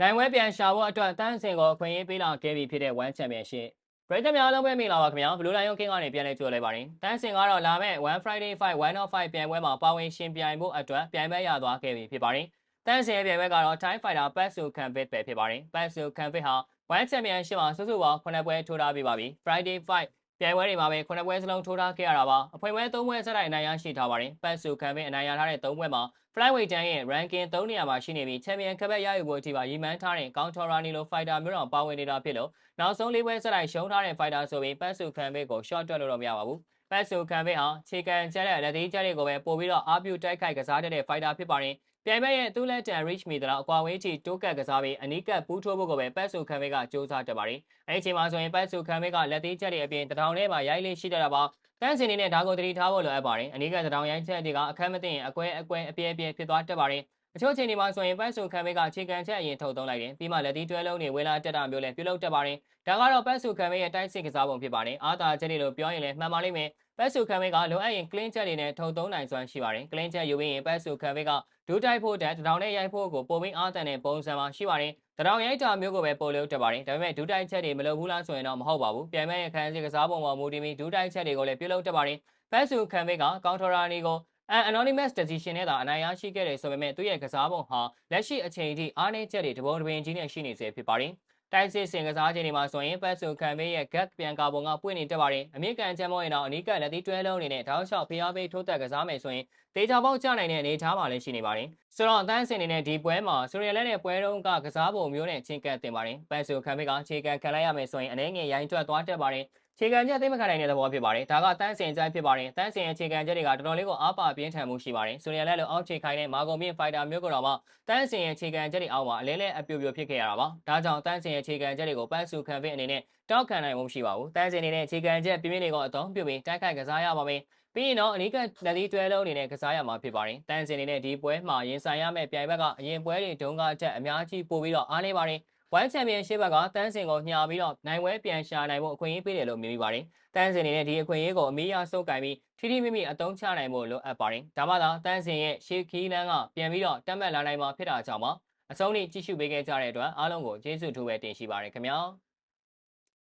နိုင်ဝဲပြန်ရှာဖို့အတွက်တန်းစင်ကိုအခွင့်အရေးပေးလာခဲ့ပြီဖြစ်တဲ့ One Championship ပရိသတ်များအားလုံးပဲမင်္ဂလာပါခင်ဗျာဘလူးလိုင်းရုံးကင်းကနေပြန်လဲကြိုလိုက်ပါတယ်တန်းစင်ကတော့လာမဲ့1 Friday Fight 1 of 5ပြိုင်ပွဲမှာပါဝင်ရှင်ပြိုင်ဖို့အတွက်ပြိုင်ပွဲရသွားခဲ့ပြီဖြစ်ပါတယ်တန်းစင်ရဲ့ပြိုင်ပွဲကတော့ Thai Fighter Patsu Kanvit ပဲဖြစ်ပါတယ် Patsu Kanvit ဟာ One Championship မှာစုစုပေါင်း9ပွဲထိုးထားပြီးပါပြီ Friday Fight ပြိုင်ပွဲတွေမှာပဲ9ပွဲစလုံးထိုးထားခဲ့ရတာပါအဖွင့်ပွဲ3ပွဲဆက်တိုက်အနိုင်ရရှိထားပါတယ် Patsu Kanvit အနိုင်ရထားတဲ့3ပွဲမှာ Flyweight တန်းရဲ့ ranking 3နေရာမှာရှိနေပြီး Champion ခက်ဘက်ရယူဖို့အထိပါရည်မှန်းထားတဲ့ Counter Rani လို fighter မျိုးတော်ပါဝင်နေတာဖြစ်လို့နောက်ဆုံး၄ပွဲဆက်တိုက်ရှုံးထားတဲ့ fighter ဆိုပြီး Patsu Kanvit ကို short တွက်လို့တော့မရပါဘူး။ Patsu Kanvit ဟာခြေကန်ကျတဲ့လက်သေးကျတဲ့ကိုပဲပို့ပြီးတော့အားပြုတိုက်ခိုက်ကစားတဲ့ fighter ဖြစ်ပါတယ်။ ပြိုင်ပွဲရဲ့သူ့လက်တန် reach မီတလောက်အကွာဝေးထိတိုးကပ်ကစားပြီးအနီးကပ်ပူးထိုးဖို့ကိုပဲ Patsu Kanvit ကစူးစမ်းတက်ပါတယ်။အဲဒီအချိန်မှာဆိုရင် Patsu Kanvit ကလက်သေးကျတဲ့အပြင်တထောင်ထဲမှာရိုက်လေးရှိတတ်တာပါ။တန်းစင်နေနဲ့ဒါကိုတတိထားဖို့လိုအပ်ပါတယ်။အနီးကတထောင်ရိုက်ချက်တွေကအခက်မသိရင်အကွဲအကွဲအပြဲအပြဲဖြစ်သွားတတ်ပါတယ်။အချို့ချိန်တွေမှာဆိုရင်ပတ်စုခံမေးကခြေကန်ချက်အရင်ထုတ်သုံးလိုက်တယ်ပြီးမှလက်သီးတွဲလုံးတွေဝေလာတက်တာမျိုးလည်းပြုလုပ်တတ်ပါတယ်ဒါကတော့ပတ်စုခံမေးရဲ့တိုက်စစ်ကစားပုံဖြစ်ပါတယ်အာသာချက်တွေလို့ပြောရင်လည်းမှန်ပါလိမ့်မယ် ပတ်စုခံမေးကလိုအပ်ရင် clean ချက်တွေနဲ့ထုတ်သုံးနိုင်စွမ်းရှိပါတယ် clean ချက်ယူပြီးရင်ပတ်စုခံမေးကဒူးတိုက်ဖို့တက်တထောင်နဲ့ရိုက်ဖို့ကိုပုံပြီးအားတန်တဲ့ပုံစံမှာရှိပါတယ်တထောင်ရိုက်တာမျိုးကိုပဲပို့လို့တက်ပါတယ်ဒါပေမဲ့ဒူးတိုက်ချက်တွေမလုပ်ဘူးလားဆိုရင်တော့မဟုတ်ပါဘူးပြန်မဲ့ရဲ့ခန်းစစ်ကစားပုံပေါ်မူတည်ပြီးဒူးတိုက်ချက်တွေကိုလည်းပြုလုပ်တက်ပါတယ်ပတ်စုခံမေးကကောင်ထော်ရာနီကိုအန် anonymous decision နဲ့သာအနိုင်ရရှိခဲ့တယ်ဆိုပေမဲ့သူ့ရဲ့ကစားပုံဟာလက်ရှိအချိန်အထိအားနည်းချက်တွေတပုံတပင်ကြီးနဲ့ရှိနေစေဖြစ်ပါတယ်။ တိုက်စစ်စင်ကစားခြင်းတွေမှာဆိုရင်ပတ်စုခံမေးရဲ့ gag ပြန်ကာပုံကပွင့်နေတတ်ပါတယ်။အမေရိကန်ချမ်းမောရင်တော့အနီးကပ်လက်သီးတွဲလုံးအနေနဲ့တောက်လျှောက်ဖျားပေးထိုးသက်ကစားမယ်ဆိုရင်ဒေတာပေါက်ကျနိုင်တဲ့အနေအထားမှာလည်းရှိနေပါတယ်။ဆိုတော့အသန်းစင်နေတဲ့ဒီပွဲမှာဆိုရီယလက်နဲ့ပွဲတုံးကကစားပုံမျိုးနဲ့ချင်းကပ်တင်ပါတယ်။ပတ်စုခံမေးကခြေကန်ခံလိုက်ရမယ်ဆိုရင်အနေငယ်ရိုင်းကျွတ်သွားတတ်ပါတယ်။ ခြေခံချက်သိမခံနိုင်တဲ့သဘောဖြစ်ပါတယ်။ဒါကတန်းစင်ကြိုက်ဖြစ်ပါတယ်။တန်းစင်ရဲ့ခြေခံချက်တွေကတော်တော်လေးကိုအားပါပြင်းထန်မှုရှိပါတယ်။ဆိုရီယလက်လိုအောက်ခြေခိုင်းတဲ့မာဂုံမြင့်ဖိုက်တာမျိုးကတော့မှတန်းစင်ရဲ့ခြေခံချက်တွေအောက်မှာအလဲလဲအပြိုပြိုဖြစ်ခဲ့ရတာပါ။ဒါကြောင့်တန်းစင်ရဲ့ခြေခံချက်တွေကိုပန်းစုခံဖစ်အနေနဲ့တောက်ခံနိုင်မှုမရှိပါဘူး။တန်းစင်အနေနဲ့ခြေခံချက်ပြင်းပြင်းတွေကအသုံးပြုပြီးတိုက်ခိုက်ကစားရပါမယ်။ပြီးရင်တော့အနီးကလက်သီးတွဲလုံးအနေနဲ့ကစားရမှာဖြစ်ပါတယ်။တန်းစင်အနေနဲ့ဒီပွဲမှာရင်ဆိုင်ရမယ့်ပြိုင်ဘက်ကအရင်ပွဲတွေတုန်းကအထက်အများကြီးပိုပြီးတော့အားနေပါတယ်။ One Championship ကတန်းစင်ကိုညှာပြီးတော့နိုင်ပွဲပြန်ရှာနိုင်ဖို့အခွင့်အရေးပေးတယ်လို့မြင်မိပါတယ်။တန်းစင်နေတဲ့ဒီအခွင့်အရေးကိုအမီးရဆုပ်ကင်ပြီးထိထိမိမိအသုံးချနိုင်ဖို့လိုအပ်ပါတယ်။ဒါမှသာတန်းစင်ရဲ့ရှေ့ခီးလန်းကပြန်ပြီးတော့တက်မှတ်လာနိုင်မှာဖြစ်တာကြောင့်ပါ။အဆုံးထိကြည့်ရှုပေးခဲ့ကြတဲ့အတွက်အားလုံးကိုကျေးဇူးထူးပဲတင်ရှိပါရခင်ဗျာ။